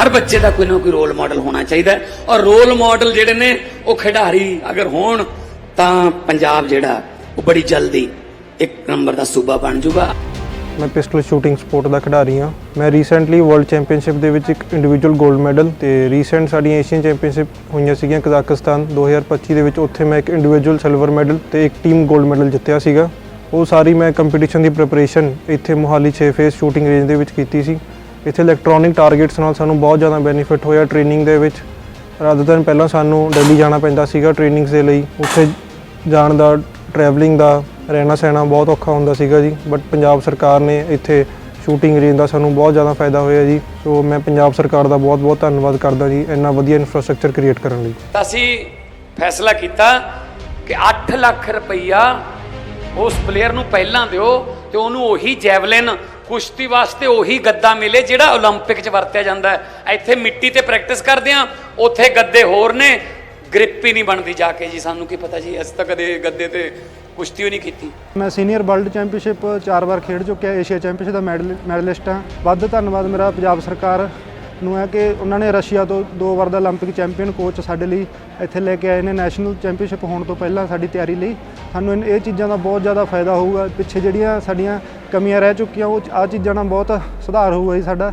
ਹਰ ਬੱਚੇ ਦਾ ਕੋਈ ਨਾ ਕੋਈ ਰੋਲ ਮਾਡਲ ਹੋਣਾ ਚਾਹੀਦਾ ਔਰ ਰੋਲ ਮਾਡਲ ਜਿਹੜੇ ਨੇ, ਉਹ ਖਿਡਾਰੀ ਅਗਰ ਹੋਣ, ਤਾਂ ਪੰਜਾਬ ਜਿਹੜਾ, ਉਹ ਬੜੀ ਜਲਦੀ ਇੱਕ ਨੰਬਰ ਦਾ ਸੂਬਾ ਬਣ ਜਾਊਗਾ ਮੈਂ ਪਿਸਟਲ ਸ਼ੂਟਿੰਗ ਸਪੋਰਟ ਦਾ ਖਿਡਾਰੀ ਹਾਂ। ਮੈਂ ਰੀਸੈਂਟਲੀ ਵਰਲਡ ਚੈਂਪੀਅਨਸ਼ਿਪ ਦੇ ਵਿੱਚ ਇੱਕ ਇੰਡੀਵਿਜੂਅਲ 골ਡ ਮੈਡਲ ਤੇ ਰੀਸੈਂਟ ਸਾਡੀਆਂ ਏਸ਼ੀਅਨ ਚੈਂਪੀਅਨਸ਼ਿਪ ਹੋਈਆਂ ਸੀਗੀਆਂ ਕਜ਼ਾਕਿਸਤਾਨ 2025 ਦੇ ਵਿੱਚ। ਉੱਥੇ ਮੈਂ ਇੱਕ ਇੰਡੀਵਿਜੂਅਲ ਸਿਲਵਰ ਮੈਡਲ ਤੇ ਇੱਕ ਟੀਮ 골ਡ ਮੈਡਲ ਜਿੱਤਿਆ ਸੀਗਾ। ਉਹ ਸਾਰੀ ਮੈਂ ਕੰਪੀਟੀਸ਼ਨ ਦੀ ਪ੍ਰੈਪਰੇਸ਼ਨ ਇੱਥੇ ਮੋਹਾਲੀ 6 ਫੇਸ ਸ਼ੂਟਿੰਗ ਰੇਂਜ ਦੇ ਵਿੱਚ ਕੀਤੀ ਸੀ। ਇੱਥੇ ਇਲੈਕਟ੍ਰੋਨਿਕ ਟਾਰਗੇਟਸ ਨਾਲ ਸਾਨੂੰ ਬਹੁਤ ਜ਼ਿਆਦਾ ਬੈਨੀਫਿਟ ਹੋਇਆ ਟ੍ਰੇਨਿੰਗ ਦੇ ਵਿੱਚ। ਰਾਦਰ ਦਿਨ ਪਹਿਲਾਂ ਸਾਨੂੰ ਦਿੱਲੀ ਜਾਣਾ ਪੈਂਦਾ ਸੀਗਾ ਟ੍ਰੇਨਿੰਗਸ ਦੇ ਲਈ, ਉੱਥੇ ਜਾਣ ਦਾ ਟਰੈਵਲਿੰਗ ਦਾ, ਰਹਿਣਾ ਸਹਿਣਾ ਬਹੁਤ ਔਖਾ ਹੁੰਦਾ ਸੀਗਾ ਜੀ। ਬਟ ਪੰਜਾਬ ਸਰਕਾਰ ਨੇ ਇੱਥੇ ਸ਼ੂਟਿੰਗ ਰੇਂਜ ਦਾ ਸਾਨੂੰ ਬਹੁਤ ਜ਼ਿਆਦਾ ਫਾਇਦਾ ਹੋਇਆ ਜੀ। ਸੋ ਮੈਂ ਪੰਜਾਬ ਸਰਕਾਰ ਦਾ ਬਹੁਤ ਬਹੁਤ ਧੰਨਵਾਦ ਕਰਦਾ ਜੀ ਇੰਨਾ ਵਧੀਆ ਇਨਫਰਾਸਟ੍ਰਕਚਰ ਕ੍ਰੀਏਟ ਕਰਨ ਲਈ। ਅਸੀਂ ਫੈਸਲਾ ਕੀਤਾ ਕਿ 8 ਲੱਖ ਰੁਪਈਆ ਉਸ ਪਲੇਅਰ ਨੂੰ ਪਹਿਲਾਂ ਦਿਓ ਤੇ ਉਹਨੂੰ ਉਹੀ ਜੈਵਲਿਨ ਕੁਸ਼ਤੀ ਵਾਸਤੇ ਉਹੀ ਗੱਦਾ ਮਿਲੇ ਜਿਹੜਾ 올림픽 'ਚ ਵਰਤਿਆ ਜਾਂਦਾ ਹੈ ਇੱਥੇ ਮਿੱਟੀ ਤੇ ਪ੍ਰੈਕਟਿਸ ਕਰਦੇ ਆ ਉੱਥੇ ਗੱਦੇ ਹੋਰ ਨੇ ਗ੍ਰਿਪ ਹੀ ਨਹੀਂ ਬਣਦੀ ਜਾ ਕੇ ਜੀ ਸਾਨੂੰ ਕੀ ਪਤਾ ਜੀ ਅਸੀਂ ਤਾਂ ਕਦੇ ਗੱਦੇ ਤੇ ਕੁਸ਼ਤੀ ਹੀ ਨਹੀਂ ਕੀਤੀ ਮੈਂ ਸੀਨੀਅਰ ਵਰਲਡ ਚੈਂਪੀਅਨਸ਼ਿਪ ਚਾਰ ਵਾਰ ਖੇਡ ਚੁੱਕਿਆ ਏਸ਼ੀਆ ਚੈਂਪੀਅਨਸ਼ਿਪ ਦਾ ਮੈਡਲ ਮੈਡਲਿਸਟ ਹਾਂ ਵੱਧ ਧੰਨਵਾਦ ਮੇਰਾ ਪੰਜਾਬ ਸਰਕਾਰ ਨੂੰ ਹੈ ਕਿ ਉਹਨਾਂ ਨੇ ਰਸ਼ੀਆ ਤੋਂ ਦੋ ਵਾਰ ਦਾ 올림픽 ਚੈਂਪੀਅਨ ਕੋਚ ਸਾਡੇ ਲਈ ਇੱਥੇ ਲੈ ਕੇ ਆਏ ਨੇ ਨੈਸ਼ਨਲ ਚੈਂਪੀਅਨਸ਼ਿਪ ਹੋਣ ਤੋਂ ਪਹਿਲਾਂ ਸਾਡੀ ਤਿਆਰੀ ਲਈ ਸਾਨੂੰ ਇਨ- ਇਹ ਚੀਜ਼ਾਂ ਦਾ ਬਹੁਤ ਜ਼ਿਆਦਾ ਫਾਇਦਾ ਹੋਊਗਾ ਪਿੱਛੇ ਜਿਹੜੀਆਂ ਸਾਡੀਆਂ ਕਮੀਆਂ ਰਹਿ ਚੁੱਕੀਆਂ ਉਹ ਆ ਚੀਜ਼ਾਂ ਨਾਲ ਬਹੁਤ ਸੁਧਾਰ ਹੋਊਗਾ ਜੀ ਸਾਡਾ।